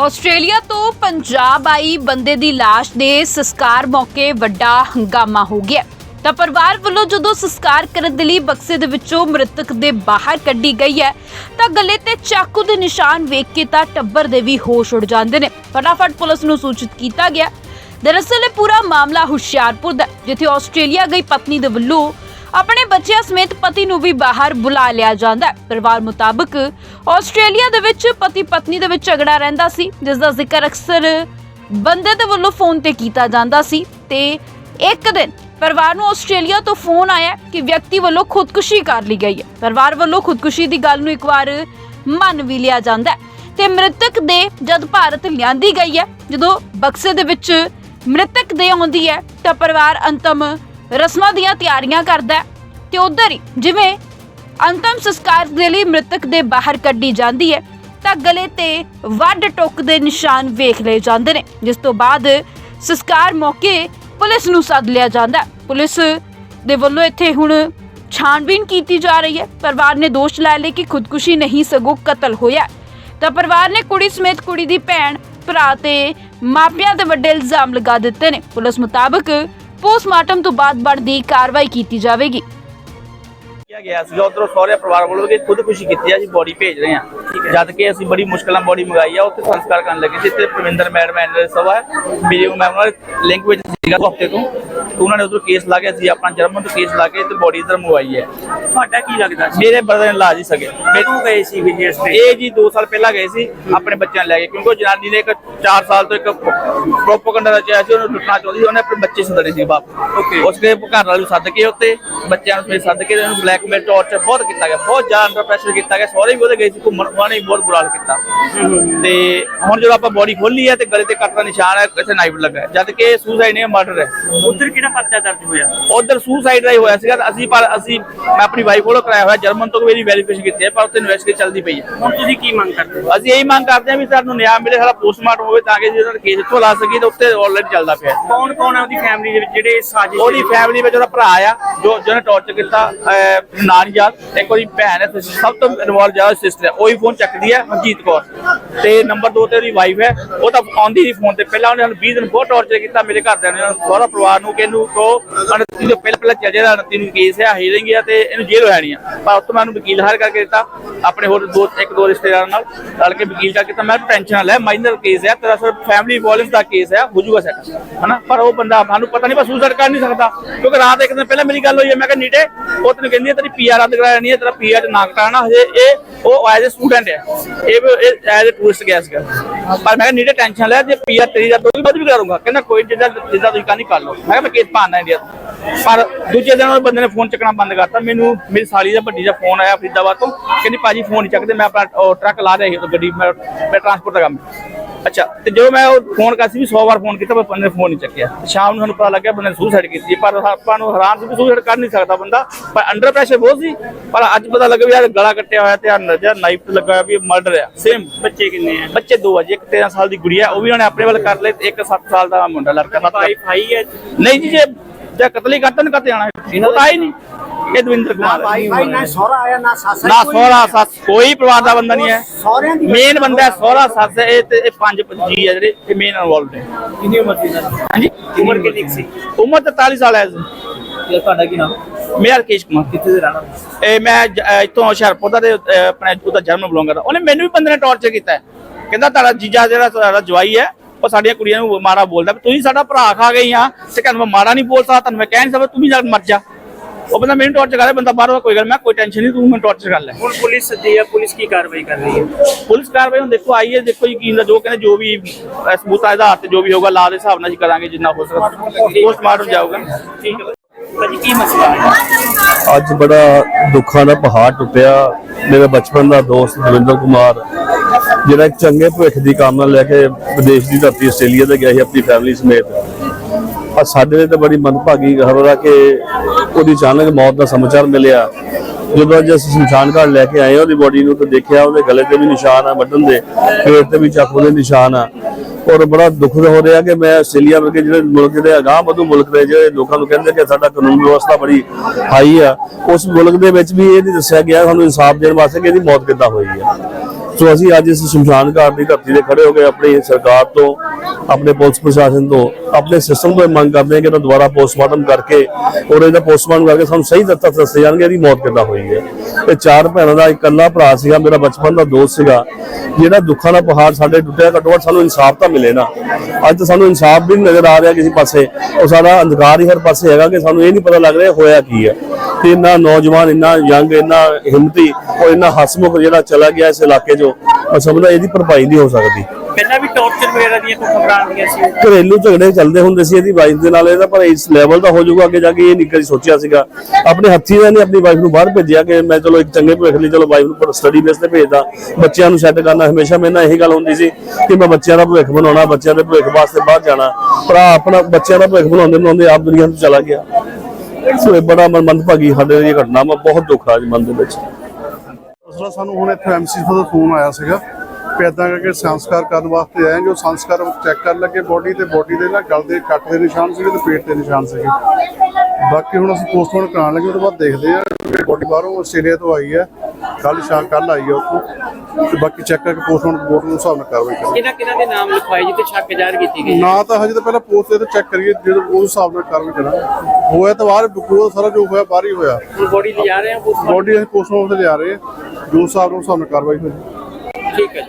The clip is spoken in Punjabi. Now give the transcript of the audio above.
ਆਸਟ੍ਰੇਲੀਆ ਤੋਂ ਪੰਜਾਬ ਆਈ ਬੰਦੇ ਦੀ ਲਾਸ਼ ਦੇ ਸੰਸਕਾਰ ਮੌਕੇ ਵੱਡਾ ਹੰਗਾਮਾ ਹੋ ਗਿਆ। ਤਾਂ ਪਰਿਵਾਰ ਵੱਲੋਂ ਜਦੋਂ ਸੰਸਕਾਰ ਕਰਨ ਦੇ ਲਈ ਬਕਸੇ ਦੇ ਵਿੱਚੋਂ ਮ੍ਰਿਤਕ ਦੇ ਬਾਹਰ ਕੱਢੀ ਗਈ ਹੈ, ਤਾਂ ਗਲੇ ਤੇ ਚਾਕੂ ਦੇ ਨਿਸ਼ਾਨ ਵੇਖ ਕੇ ਤਾਂ ਟੱਬਰ ਦੇ ਵੀ ਹੋਸ਼ ਉੱਡ ਜਾਂਦੇ ਨੇ। ਫਟਾਫਟ ਪੁਲਿਸ ਨੂੰ ਸੂਚਿਤ ਕੀਤਾ ਗਿਆ। ਦਰਅਸਲ ਇਹ ਪੂਰਾ ਮਾਮਲਾ ਹੁਸ਼ਿਆਰਪੁਰ ਦਾ ਜਿੱਥੇ ਆਸਟ੍ਰੇਲੀਆ ਗਈ ਪਤਨੀ ਦੇ ਵੱਲੋਂ ਆਪਣੇ ਬੱਚਿਆਂ ਸਮੇਤ ਪਤੀ ਨੂੰ ਵੀ ਬਾਹਰ ਬੁਲਾ ਲਿਆ ਜਾਂਦਾ ਹੈ। ਪਰਿਵਾਰ ਮੁਤਾਬਕ ਆਸਟ੍ਰੇਲੀਆ ਦੇ ਵਿੱਚ ਪਤੀ ਪਤਨੀ ਦੇ ਵਿੱਚ ਝਗੜਾ ਰਹਿੰਦਾ ਸੀ, ਜਿਸ ਦਾ ਜ਼ਿਕਰ ਅਕਸਰ ਬੰਦੇ ਦੇ ਵੱਲੋਂ ਫੋਨ ਤੇ ਕੀਤਾ ਜਾਂਦਾ ਸੀ ਤੇ ਇੱਕ ਦਿਨ ਪਰਿਵਾਰ ਨੂੰ ਆਸਟ੍ਰੇਲੀਆ ਤੋਂ ਫੋਨ ਆਇਆ ਕਿ ਵਿਅਕਤੀ ਵੱਲੋਂ ਖੁਦਕੁਸ਼ੀ ਕਰ ਲਈ ਗਈ ਹੈ। ਪਰਿਵਾਰ ਵੱਲੋਂ ਖੁਦਕੁਸ਼ੀ ਦੀ ਗੱਲ ਨੂੰ ਇੱਕ ਵਾਰ ਮੰਨ ਵੀ ਲਿਆ ਜਾਂਦਾ ਹੈ ਤੇ ਮ੍ਰਿਤਕ ਦੇ ਜਦ ਭਾਰਤ ਲਿਆਂਦੀ ਗਈ ਹੈ, ਜਦੋਂ ਬਕਸੇ ਦੇ ਵਿੱਚ ਮ੍ਰਿਤਕ ਦੇ ਆਉਂਦੀ ਹੈ, ਤਾਂ ਪਰਿਵਾਰ ਅੰਤਮ ਰਸਮਾਂ ਦੀਆਂ ਤਿਆਰੀਆਂ ਕਰਦਾ ਹੈ ਤੇ ਉਧਰ ਹੀ ਜਿਵੇਂ ਅੰਤਮ ਸੰਸਕਾਰ ਦੇ ਲਈ ਮ੍ਰਿਤਕ ਦੇ ਬਾਹਰ ਕੱਢੀ ਜਾਂਦੀ ਹੈ, ਤਾਂ ਗਲੇ ਤੇ ਵੱਡ ਟੁੱਕ ਦੇ ਨਿਸ਼ਾਨ ਵੇਖ ਲਏ ਜਾਂਦੇ ਨੇ, ਜਿਸ ਤੋਂ ਬਾਅਦ ਸੰਸਕਾਰ ਮੌਕੇ ਪੁਲਿਸ ਨੂੰ ਸੱਦ ਲਿਆ ਜਾਂਦਾ ਪੁਲਿਸ ਦੇ ਵੱਲੋਂ ਇੱਥੇ ਹੁਣ ਛਾਣਬੀਨ ਕੀਤੀ ਜਾ ਰਹੀ ਹੈ। ਪਰਿਵਾਰ ਨੇ ਦੋਸ਼ ਲਾਇਆ ਲਿਆ ਕਿ ਖੁਦਕੁਸ਼ੀ ਨਹੀਂ ਸਗੋਂ ਕਤਲ ਹੋਇਆ ਤਾਂ ਪਰਿਵਾਰ ਨੇ ਕੁੜੀ ਸਮੇਤ ਕੁੜੀ ਦੀ ਭੈਣ, ਭਰਾ ਤੇ ਮਾਪਿਆਂ ਦੇ ਵੱਡੇ ਇਲਜ਼ਾਮ ਲਗਾ ਦਿੱਤੇ ਨੇ। ਪੁਲਿਸ ਮੁਤਾਬਕ ਪੋਸਟਮਾਰਟਮ ਤੋਂ ਬਾਅਦ ਬਣਦੀ ਕਾਰਵਾਈ ਕੀਤੀ ਜਾਵੇਗੀ। ਕਿਹਾ ਗਿਆ ਸੀਗਾ ਉਧਰੋਂ ਸਹੁਰੇ ਪਰਿਵਾਰ ਵੱਲੋਂ ਕਿ ਖੁਦਕੁਸ਼ੀ ਕੀਤੀ ਆ ਜੀ ਬੋਡੀ ਭੇਜ ਰਹੇ ਆ ਜਦ ਕਿ ਅਸੀਂ ਬੜੀ ਮੁਸ਼ਕਲਾਂ ਬੋਡੀ ਮੰਗਾਈ ਆ ਉੱਥੇ ਸੰਸਕਾਰ ਕਰਨ ਲੱਗੇ ਸੀ। ਤੇ ਪ੍ਰਵਿੰਦਰ ਮੈਡਮ ਐਂਡ ਸਭਾ ਮੇਰੇ ਮੈਂ ਉਹਨਾਂ ਦੇ ਲਿੰਕ ਵਿੱਚ ਸੀਗਾ ਹਫ਼ਤੇ ਤੋਂ। ਉਹਨਾਂ ਨੇ ਉਧਰ ਕੇਸ ਲਾ ਕੇ ਅਸੀਂ ਆਪਣਾ ਜਰਮਨ ਤੋਂ ਕੇਸ ਲਾ ਕੇ ਤੇ ਬੋਡੀ ਇਧਰ ਮੰਗਵਾਈ ਹੈ। ਤੁਹਾਡਾ ਕੀ ਲੱਗਦਾ ਸੀ? ਮੇਰੇ ਬਰਦਰ ਨੇ ਲਾ ਜੀ ਸਕੇ ਕਦੋਂ ਗਏ ਸੀ ਵਿਜੇਸ ਤੇ ਇਹ ਜੀ 2 ਸਾਲ ਪਹਿਲਾਂ ਗਏ ਸੀ ਆਪਣੇ ਬੱਚਿਆਂ ਲੈ ਕੇ। ਕਿਉਂਕਿ ਉਹ ਜਨਾਨੀ ਨੇ ਇੱਕ 4 ਸਾਲ ਤੋਂ ਇੱਕ ਪ੍ਰੋਪਗੈਂਡਾ ਰਚਿਆ ਸੀ ਉਹਨੂੰ ਲੁੱਟਣਾ ਚਾਹੁੰਦੀ ਉਹਨੇ ਆਪਣੇ ਬੱਚੇ ਸੱਦਣੇ ਸੀ ਬਾਪ. ਉਸਕੇ ਘਰ ਵਾਲੇ ਨੂੰ ਸੱਦ ਕੇ ਉੱਤੇ ਬੱਚਿਆਂ ਨੂੰ ਸੱਦ ਕੇ ਉਹਨੂੰ ਬਲੈਕਮੇਲ ਟੌਰਚਰ ਬਹੁਤ ਕੀਤਾ ਗਿਆ। ਬਹੁਤ ਜ਼ਿਆਦਾ ਅੰਡਰ ਪ੍ਰੈਸ਼ਰ ਕੀਤਾ ਗਿਆ। ਸਹੁਰੇ ਵੀ ਉਹਦੇ ਗਏ ਸੀ ਘੁੰਮਣ ਉਹਨਾਂ ਨੇ ਬਹੁਤ ਬੁਰਾ ਹਾਲ ਕੀਤਾ। ਤੇ ਹੁਣ ਜਦੋਂ ਆਪਾਂ ਬੋਡੀ ਖੋਲੀ ਹੈ ਤੇ ਗਲੇ ਤੇ ਕੱਟ ਦਾ ਨਿਸ਼ਾਨ ਹੈ ਇੱਥੇ ਨਾਈਫ ਲੱਗਾ ਹੈ। ਜਦ ਕਿ ਸੁਸਾਈਡ ਨਹੀਂ ਮਰਡਰ ਹੈ। ਉਧਰ ਕਿਹੜਾ ਪਰਚਾ ਦਰਜ ਹੋਇਆ? ਉਧਰ ਸੁਸਾਈਡ ਦਾ ਹੀ ਹੋਇਆ ਸੀਗਾ ਤਾਂ ਅਸੀਂ ਪਰ ਅਸੀਂ ਮੈਂ ਆਪਣੀ ਵਾਈਫ ਕੋਲੋਂ ਕਰਾਇਆ ਹੋਇਆ ਜਰਮਨ ਤੋਂ ਮੇਰੀ ਵੈਰੀਫਿਕੇਸ਼ਨ ਕੀਤੀ ਹੈ ਪਰ ਉੱਥੇ ਇਨਵੈਸਟੀਗੇਸ਼ਨ ਚੱਲਦੀ ਪਈ ਹੈ। ਹੁਣ ਤੁਸੀਂ ਕੀ ਮੰਗ ਕਰਦੇ ਹੋ? ਅਸੀਂ ਇਹੀ ਮੰਗ ਕਰਦੇ ਹਾਂ ਵੀ ਸਾਨੂੰ ਨਿਆਂ ਮਿਲੇ ਸਾਡਾ ਪੋਸਟਮਾਰਟਮ ਹੋਵੇ ਤਾਂ ਕਿ ਜੇ ਉਹਨਾਂ ਕੇਸ ਇੱਥੋਂ ਲਾ ਸਕੀਏ ਤਾਂ ਉੱਥੇ ਆਲਰੇਡੀ ਚੱਲਦਾ ਪਿਆ। ਕੌਣ ਕੌਣ ਹੈ ਉਹਦੀ ਫੈਮਿਲੀ ਦੇ ਵਿੱਚ ਜਿਹੜੇ ਸਾਜ਼ਿਸ਼ ਉਹਦੀ ਫੈਮਿਲੀ ਵਿੱਚ ਉਹਦਾ ਭਰਾ ਆ ਜੋ ਜਿਹਨੇ ਟੌਰਚਰ ਕੀਤਾ ਅਹ, ਨਾਂ ਨਹੀਂ ਯਾਦ ਇੱਕ ਉਹਦੀ ਭੈਣ ਹੈ ਸਭ ਤੋਂ ਇਨਵੋਲਵ ਜ਼ਿਆਦਾ ਸਿਸਟਰ ਹੈ ਉਹੀ ਫੋਨ ਚੱਕਦੀ ਹੈ ਮਨਜੀਤ ਕੌਰ। ਤੇ ਨੰਬਰ 2 ਤੇ ਉਹਦੀ ਵਾਈਫ ਹੈ। ਉਹ ਤਾਂ ਆਉਂਦੀ ਨਹੀਂ ਫੋਨ ਤੇ। ਪਹਿਲਾਂ ਉਹਨੇ ਸਾਨੂੰ 20 ਦਿਨ ਬਹੁਤ ਟੌਰਚਰ ਕੀਤਾ ਮੇਰੇ ਘਰਦਿਆਂ ਨੇ। ਸਾਰਾ ਪਰਿਵਾਰ ਨੂੰ ਕਿ ਇਹਨੂੰ ਕੋ ਅਨਤੀ ਤੋਂ ਪਹਿਲਾਂ ਪਹਿਲਾਂ ਚੱਲ ਜਿਹੜਾ ਅਨਤੀ ਨੂੰ ਕੇਸ ਹੈ ਹੀਰਿੰਗ ਹੈ ਤੇ ਇਹਨੂੰ ਜੇਲ੍ਹ ਹੋ ਆ। ਪਰ ਉਸ ਤੋਂ ਮੈਂ ਵਕੀਲ ਹਾਇਰ ਕਰਕੇ ਦਿੱਤਾ। ਆਪਣੇ ਹੋਰ ਦੋ, ਇੱਕ ਦੋ ਰਿਸ਼ਤੇਦਾਰਾਂ ਨਾਲ ਰਲ ਕੇ ਵਕੀਲ ਕਰਕੇ ਤਾਂ ਮੈਂ ਟੈਨਸ਼ਨ ਨਾ ਲੈ ਮਾਈਨਰ ਕੇਸ ਹੈ। ਤੇਰਾ ਸਿਰਫ ਫੈਮਿਲੀ ਵਾਇਲੈਂਸ ਦਾ ਕੇਸ ਹੈ। ਹੋ ਜਾਊਗਾ ਸੈਟ ਹਨਾ? ਪਰ ਉਹ ਬੰਦਾ ਸਾਨੂੰ ਪਤਾ ਨਹੀਂ ਬਸ ਸੁਸਾਈਡ ਕਰ ਨਹੀਂ ਸਕਦਾ। ਕਿਉਂਕਿ ਰਾਤ ਇੱਕ ਦਿਨ ਪਹਿਲਾਂ ਮੇਰੀ ਗੱਲ ਹੋਈ ਹੈ। ਮੈਂ ਕਿਹਾ, ਨੀਟੇ ਉਹ ਤੈਨੂੰ ਕਹਿੰਦੀ ਹੈ, ਤੇਰੀ ਪੀਆਰ ਰੱਦ ਕਰਾ ਲੈਣੀ ਹੈ। ਤੇਰਾ ਪੀਆਰ ਨਾ ਕਟਾਣਾ ਹਜੇ ਇਹ, ਉਹ ਐਜ਼ ਅ ਸਟੂਡੈਂਟ ਹੈ ਇਹ ਵੀ ਐਜ਼ ਅ ਟੂਰਿਸਟ ਗਿਆ ਸੀਗਾ। ਪਰ ਮੈਂ ਕਿਹਾ, ਨੀਟੇ ਟੈਨਸ਼ਨ ਲੈ, ਜੇ ਪੀਆਰ ਤੇਰੀ ਰੱਦ ਹੋਈ ਬਾਅਦ ਵੀ ਕਰੂੰਗਾ। ਕਹਿੰਦਾ, ਕੋਈ ਜਿੱਦਾਂ ਜਿੱਦਾਂ ਤੁਸੀਂ ਕਰਨੀ ਕਰ ਲਓ। ਮੈਂ ਕਿਹਾ, ਮੈਂ ਕੇਸ ਪਾਣਾ ਇੰਡੀਆ ਤੋਂ। ਪਰ ਦੂਜੇ ਦਿਨ ਉਹ ਬੰਦੇ ਨੇ ਫੋਨ ਚੱਕਣਾ ਬੰਦ ਕਰਤਾ। ਮੈਨੂੰ ਮੇਰੀ ਸਾਲੀ ਦਾ ਵੱਡੀ ਦਾ ਫੋਨ ਆਇਆ ਫਰੀਦਾਬਾਦ ਤੋਂ। ਕਹਿੰਦੀ, ਭਾਜੀ ਫੋਨ ਨਹੀਂ ਚੱਕਦੇ, ਮੈਂ ਆਪਣਾ ਟਰੱਕ ਲਾ ਰਿਹਾ ਸੀ ਉਹ ਗੱਡੀ, ਮੈਂ ਟਰਾਂਸਪੋਰਟ ਦਾ ਕੰਮ। ਅੱਛਾ ਤੇ ਜਦੋਂ ਮੈਂ ਉਹ ਫੋਨ ਕਰਸੀ ਵੀ 100 ਵਾਰ ਫੋਨ ਕੀਤਾ ਪਰ ਬੰਦੇ ਫੋਨ ਨਹੀਂ ਚੱਕਿਆ। ਸ਼ਾਮ ਨੂੰ ਸਾਨੂੰ ਪਤਾ ਲੱਗਿਆ ਬੰਦੇ ਨੇ ਸੁਸਾਈਡ ਕੀਤੀ। ਪਰ ਆਪਾਂ ਨੂੰ ਹੈਰਾਨ ਸੀ ਵੀ ਸੁਸਾਈਡ ਕਰ ਨਹੀਂ ਸਕਦਾ ਬੰਦਾ। ਪਰ ਅੰਡਰ ਪ੍ਰੈਸ਼ਰ ਬਹੁਤ ਸੀ। ਪਰ ਅੱਜ ਪਤਾ ਲੱਗਾ ਵੀ ਯਾਰ ਗਲਾ ਕੱਟਿਆ ਹੋਇਆ ਤੇ ਆ ਨਜ਼ਰ ਨਾਈਫ ਤੇ ਲੱਗਾ ਹੋਇਆ ਵੀ ਮਰਡਰ ਆ। ਸੇਮ ਬੱਚੇ ਕਿੰਨੇ ਆ? ਬੱਚੇ ਦੋ ਆ ਜੀ ਇੱਕ 13 ਸਾਲ ਦੀ ਗੁੜੀਆ ਉਹ ਵੀ ਉਹਨੇ ਆਪਣੇ ਵੱਲ ਕਰ ਲਏ ਇੱਕ 7 ਸਾਲ ਦਾ ਮੁੰਡਾ ਲੜਕਾ ਭਾਈ ਭਾਈ ਹੈ ਨਹੀਂ ਜੀ ਜੇ ਜੇ ਕਤਲ ਹੀ ਕਰਤਾ ਨਾ ਕਰਤੇ ਆਣਾ ਉਹ ਤਾਂ ਹੀ ਨਹੀਂ। ਇਹ ਦਵਿੰਦਰ ਕੁਮਾਰ ਹੈ। ਭਾਈ ਭਾਈ ਨਾ ਸਹੁਰਾ ਆਇਆ ਨਾ ਸੱਸ ਨਾ ਸੋਹਰਾ ਸੱਸ ਕੋਈ ਪਰਿਵਾਰ ਦਾ ਬੰਦਾ ਨਹੀਂ ਹੈ। ਸਹੁਰਿਆਂ ਦੀ ਮੇਨ ਬੰਦਾ ਹੈ ਸੋਹਰਾ ਸੱਸ ਹੈ, ਇਹ ਤੇ ਇਹ ਪੰਜ ਜੀ ਹੈ ਜਿਹੜੇ ਇਹ ਮੇਨ ਇਨਵੋਲਵਡ ਹੈ। ਕਿੰਨੀ ਉਮਰ ਸੀ ਇਹਨਾਂ ਦੀ? ਹਾਂਜੀ? ਉਮਰ ਕਿੰਨੀ ਕੁ ਸੀ? ਉਮਰ ਤਾਂ 43 ਸਾਲ ਹੈ ਜੀ। ਇਹ ਤੁਹਾਡਾ ਕੀ ਨਾਮ? ਮੇਰਾ ਰਕੇਸ਼ ਕੁਮਾਰ। ਕਿੱਥੇ ਦੇ ਰਹਿਣਾ ਇਹ ਮੈਂ ਜ- ਅਹ ਇੱਥੋਂ ਹੁਸ਼ਿਆਰਪੁਰ ਦਾ ਤੇ ਅਹ ਆਪਣੇ ਉਹਦਾ ਜਨਮ ਬਿਲੋਂਗ ਕਰਦਾ ਉਹਨੇ ਮੈਨੂੰ ਵੀ ਬੰਦੇ ਨੇ ਟੌਰਚਰ ਕੀਤਾ ਹੈ। ਕਹਿੰਦਾ ਤੁਹਾਡਾ ਜੀਜਾ ਜਿਹੜਾ ਤੁਹਾਡਾ ਜਵਾਈ ਹੈ ਉਹ ਸਾਡੀਆਂ ਕੁੜੀਆਂ ਨੂੰ ਮਾੜਾ ਬੋਲਦਾ ਤੁਸੀਂ ਸਾਡਾ ਭਰਾ ਖਾ ਗਈ ਆ ਤੇ ਕਹਿੰਦਾ ਮੈਂ ਮਾੜਾ ਨਹੀਂ ਬੋਲ ਸਕਦਾ ਤੁਹਾਨੂੰ ਮੈਂ ਕਹਿ ਨਹੀਂ ਸਕਦਾ ਤੂੰ ਵੀ ਜਾ ਕੇ ਮਰ ਜਾ। ਉਹ ਬੰਦਾ ਮੈਨੂੰ ਟੌਰਚਰ ਕਰਦਾ ਬੰਦਾ ਬਾਹਰੋਂ ਕੋਈ ਗੱਲ ਮੈਂ ਕੋਈ ਟੈਨਸ਼ਨ ਨਹੀਂ ਤੂੰ ਮੈਨੂੰ ਟੌਰਚਰ ਕਰ ਲੈ। ਹੁਣ ਪੁਲਿਸ ਸੱਦੀ ਹੈ ਪੁਲਿਸ ਕੀ ਕਾਰਵਾਈ ਕਰ ਰਹੀ ਹੈ? ਪੁਲਿਸ ਕਾਰਵਾਈ ਹੁਣ ਦੇਖੋ ਆਈ ਹੈ ਦੇਖੋ ਯਕੀਨ ਦਾ ਜੋ ਕਹਿੰਦੇ ਜੋ ਵੀ ਸਬੂਤਾਂ ਦੇ ਆਧਾਰ ਤੇ ਜੋ ਵੀ ਹੋਗਾ ਲਾ ਦੇ ਹਿਸਾਬ ਨਾਲ ਅਸੀਂ ਕਰਾਂਗੇ ਜਿੰਨਾ ਹੋ ਸਕਦਾ। ਪੋਸਟਮਾਰਟਮ ਜਾਊਗਾ। ਠੀਕ ਹੈ। ਭਾਜੀ ਕੀ ਮਸਲਾ ਹੈ? ਅੱਜ ਬੜਾ ਦੁੱਖਾਂ ਦਾ ਪਹਾੜ ਟੁੱਟਿਆ। ਮੇਰੇ ਬਚਪਨ ਦਾ ਦੋਸਤ ਦਵਿੰਦਰ ਕੁਮਾਰ ਜਿਹੜਾ ਇੱਕ ਚੰਗੇ ਭਵਿੱਖ ਦੀ ਕਾਮਨਾ ਲੈ ਕੇ ਵਿਦੇਸ਼ ਦੀ ਧਰਤੀ ਆਸਟ੍ਰੇਲੀਆ ਤੇ ਗਿਆ ਸੀ ਆਪਣੀ ਫੈਮਿਲੀ ਸਮੇਤ। ਆ ਸਾਡੇ ਲਈ ਤਾਂ ਬੜੀ ਮੰਦਭਾਗੀ ਖਬਰ ਆ ਕਿ ਉਹਦੀ ਅਚਾਨਕ ਮੌਤ ਦਾ ਸਮਾਚਾਰ ਮਿਲਿਆ। ਜਦੋਂ ਅੱਜ ਅਸੀਂ ਸ਼ਮਸ਼ਾਨ ਘਾਟ ਲੈ ਕੇ ਆਏ ਉਹਦੀ ਬੋਡੀ ਨੂੰ ਤਾਂ ਦੇਖਿਆ, ਉਹਦੇ ਗਲੇ ਤੇ ਵੀ ਨਿਸ਼ਾਨ ਆ ਵੱਢਣ ਦੇ, ਪੇਟ ਤੇ ਵੀ ਚਾਕੂ ਦੇ ਨਿਸ਼ਾਨ ਆ। ਔਰ ਬੜਾ ਦੁੱਖ ਹੋ ਰਿਹਾ ਕਿ ਮੈਂ ਆਸਟ੍ਰੇਲੀਆ ਵਰਗੇ ਜਿਹੜੇ ਮੁਲਕ ਦੇ ਅਗਾਂਹ ਵਧੂ ਮੁਲਕ ਦੇ ਜਿਹੜੇ ਲੋਕਾਂ ਨੂੰ ਕਹਿੰਦੇ ਕਿ ਸਾਡਾ ਕਾਨੂੰਨ ਵਿਵਸਥਾ ਬੜੀ ਹਾਈ ਆ, ਉਸ ਮੁਲਕ ਦੇ ਵਿੱਚ ਵੀ ਇਹ ਨਹੀਂ ਦੱਸਿਆ ਗਿਆ ਸਾਨੂੰ ਇਨਸਾਫ ਦੇਣ ਵਾਸਤੇ ਕਿ ਇਹਦੀ ਮੌਤ ਕਿੱਦਾਂ ਹੋਈ ਆ। ਸੋ ਅਸੀਂ ਅੱਜ ਇਸ ਸ਼ਮਸ਼ਾਨ ਘਾਟ ਦੀ ਧਰਤੀ ਤੇ ਖੜੇ ਹੋ ਕੇ ਆਪਣੀ ਸਰਕਾਰ ਤੋਂ, ਆਪਣੇ ਪੁਲਿਸ ਪ੍ਰਸ਼ਾਸਨ ਤੋਂ, ਆਪਣੇ ਸਿਸਟਮ ਤੋਂ ਇਹ ਮੰਗ ਕਰਦੇ ਹਾਂ ਕਿ ਇਹਨਾਂ ਦੁਬਾਰਾ ਪੋਸਟਮਾਰਟਮ ਕਰਕੇ ਔਰ ਇਹਦਾ ਪੋਸਟਮਾਰਟਮ ਕਰਕੇ ਸਾਨੂੰ ਸਹੀ ਤੱਥ ਦੱਸੇ ਜਾਣਗੇ ਇਹਦੀ ਮੌਤ ਕਿੱਦਾਂ ਹੋਈ ਹੈ। ਇਹ ਚਾਰ ਭੈਣਾਂ ਦਾ ਇਕੱਲਾ ਭਰਾ ਸੀਗਾ, ਮੇਰਾ ਬਚਪਨ ਦਾ ਦੋਸਤ ਸੀਗਾ। ਜਿਹੜਾ ਦੁੱਖਾਂ ਦਾ ਪਹਾੜ ਸਾਡੇ ਟੁੱਟਿਆ ਘੱਟੋ ਘੱਟ ਸਾਨੂੰ ਇਨਸਾਫ ਤਾਂ ਮਿਲੇ ਨਾ। ਅੱਜ ਤਾਂ ਸਾਨੂੰ ਇਨਸਾਫ ਵੀ ਨਹੀਂ ਨਜ਼ਰ ਆ ਰਿਹਾ ਕਿਸੇ ਪਾਸੇ। ਉਹ ਸਾਡਾ ਅੰਧਕਾਰ ਹੀ ਹਰ ਪਾਸੇ ਹੈਗਾ ਕਿ ਸਾਨੂੰ ਇਹ ਨਹੀਂ ਪਤਾ ਲੱਗ ਰਿਹਾ ਹੋਇਆ ਕੀ ਹੈ। ਤੇ ਇੰਨਾ ਨੌਜਵਾਨ ਇੰਨਾ ਯੰਗ ਇੰਨਾ ਹਿੰਮਤੀ ਔਰ ਇੰਨਾ ਹਸਮੁਖ ਜਿਹੜਾ ਚਲਾ ਗਿਆ ਇਸ ਇਲਾਕੇ 'ਚੋਂ ਮੈਂ ਸਮਝਦਾ ਇਹਦੀ ਭਰਪਾਈ ਨਹੀਂ ਹੋ ਸਕਦੀ। ਪਹਿਲਾਂ ਵੀ ਟੌਰਚਰ ਵਗੈਰਾ ਦੀਆਂ ਕੋਈ ਖਬਰਾਂ ਆਉਂਦੀਆਂ ਸੀ? ਘਰੇਲੂ ਝਗੜੇ ਚੱਲਦੇ ਹੁੰਦੇ ਸੀ ਇਹਦੀ ਵਾਈਫ ਦੇ ਨਾਲ ਇਹਦਾ ਪਰ ਇਸ ਲੈਵਲ ਦਾ ਹੋ ਜਾਊਗਾ ਅੱਗੇ ਜਾ ਕੇ ਇਹ ਨਹੀਂ ਕਦੀ ਸੋਚਿਆ ਸੀਗਾ। ਆਪਣੇ ਹੱਥੀਂ ਇਹਨੇ ਆਪਣੀ ਵਾਈਫ ਨੂੰ ਬਾਹਰ ਭੇਜਿਆ ਕਿ ਮੈਂ ਚਲੋ ਇੱਕ ਚੰਗੇ ਭਵਿੱਖ ਲਈ ਚਲੋ ਵਾਈਫ ਨੂੰ ਪਰ ਸਟੱਡੀ ਬੇਸ ਤੇ ਭੇਜਦਾ। ਬੱਚਿਆਂ ਨੂੰ ਸੈੱਟ ਕਰਨਾ ਹਮੇਸ਼ਾ ਮੇਰੇ ਨਾਲ ਇਹੀ ਗੱਲ ਹੁੰਦੀ ਸੀ ਕਿ ਮੈਂ ਬੱਚਿਆਂ ਦਾ ਭਵਿੱਖ ਬਣਾਉਣਾ ਬੱਚਿਆਂ ਦੇ ਭਵਿੱਖ ਵਾਸਤੇ ਬਾਹਰ ਜਾਣਾ। ਪਰ ਆਹ ਆਪਣਾ ਬੱਚਿਆਂ ਦਾ ਭਵਿੱਖ ਬਣਾਉਂਦੇ ਬਣਾਉਂਦੇ ਆਪ ਦੁਨੀਆ ਤੋਂ ਚਲਾ ਗਿਆ। ਸੋ ਇਹ ਬੜਾ ਮਨ- ਮੰਦਭਾਗੀ ਸਾਡੇ ਲਈ ਇਹ ਘਟਨਾ ਵਾ ਬਹੁਤ ਦੁੱਖ ਆ ਮਨ ਦੇ ਵਿੱਚ। ਅਸਲਾ ਸਾਨੂੰ ਹੁਣ ਇੱਥੇ ਐਮਸੀ ਦਾ ਫੋਨ ਆਇਆ ਸੀਗਾ ਕਿ ਏਦਾਂ ਕਰਕੇ ਸੰਸਕਾਰ ਕਰਨ ਵਾਸਤੇ ਆਏ। ਜੋ ਸੰਸਕਾਰ ਚੈੱਕ ਕਰਨ ਲੱਗੇ ਬੋਡੀ ਤੇ ਬੋਡੀ ਦੇ ਨਾ ਗਲ ਦੇ ਕੱਟ ਦੇ ਨਿਸ਼ਾਨ ਸੀਗੇ ਤੇ ਪੇਟ ਤੇ ਨਿਸ਼ਾਨ ਸੀਗੇ। ਬਾਕੀ ਹੁਣ ਅਸੀਂ ਪੋਸਟਮਾਰਟਮ ਕਰਾਉਣ ਲੱਗੇ ਉਹ ਤੋਂ ਬਾਅਦ ਦੇਖਦੇ ਆ ਬੋਡੀ ਬਾਹਰੋਂ ਆਸਟ੍ਰੇਲੀਆ ਤੋਂ ਆਈ ਹੈ ਕੱਲ ਸ਼ਾਮ ਕੱਲ ਆਈ ਹੈ ਉੱਥੋਂ। ਤੇ ਬਾਕੀ ਚੈੱਕ ਕਰਕੇ ਪੋਸਟਮਾਰਟਮ ਰਿਪੋਰਟ ਨੂੰ ਹਿਸਾਬ ਨਾਲ ਕਾਰਵਾਈ ਕਰਾਂਗੇ। ਕਿਹਨਾਂ ਕਿਹਨਾਂ ਦੇ ਨਾਮ ਲਿਖਵਾਏ ਜਿੱਤੇ ਸ਼ੱਕ ਜ਼ਾਹਰ ਕੀਤੀ ਗਈ ਨਾ ਤਾਂ ਹਜੇ ਤਾਂ ਪਹਿਲਾਂ ਪੋਸਟ ਤੇ ਚੈੱਕ ਕਰੀਏ ਜਦੋਂ ਉਸ ਹਿਸਾਬ ਨਾਲ ਕਾਰਵਾਈ ਕਰਾਂਗੇ। ਹੋਇਆ ਤਾਂ ਬਾਹਰ ਉਹ ਸਾਰਾ ਜੋ ਹੋਇਆ ਬਾਹਰ ਹੀ ਹੋਇਆ। ਬੋਡੀ ਲਿਜਾ ਰਹੇ ਆ ਬੋਡੀ ਅਸੀਂ ਪੋਸਟਮਾਰਟਮ ਤੇ ਲਿਆ ਰਹੇ ਹਾਂ। ਜੋ ਉਸ ਹਿਸਾਬ ਨਾਲ ਕਾਰਵਾਈ ਹੋਈ। ਠੀਕ ਹੈ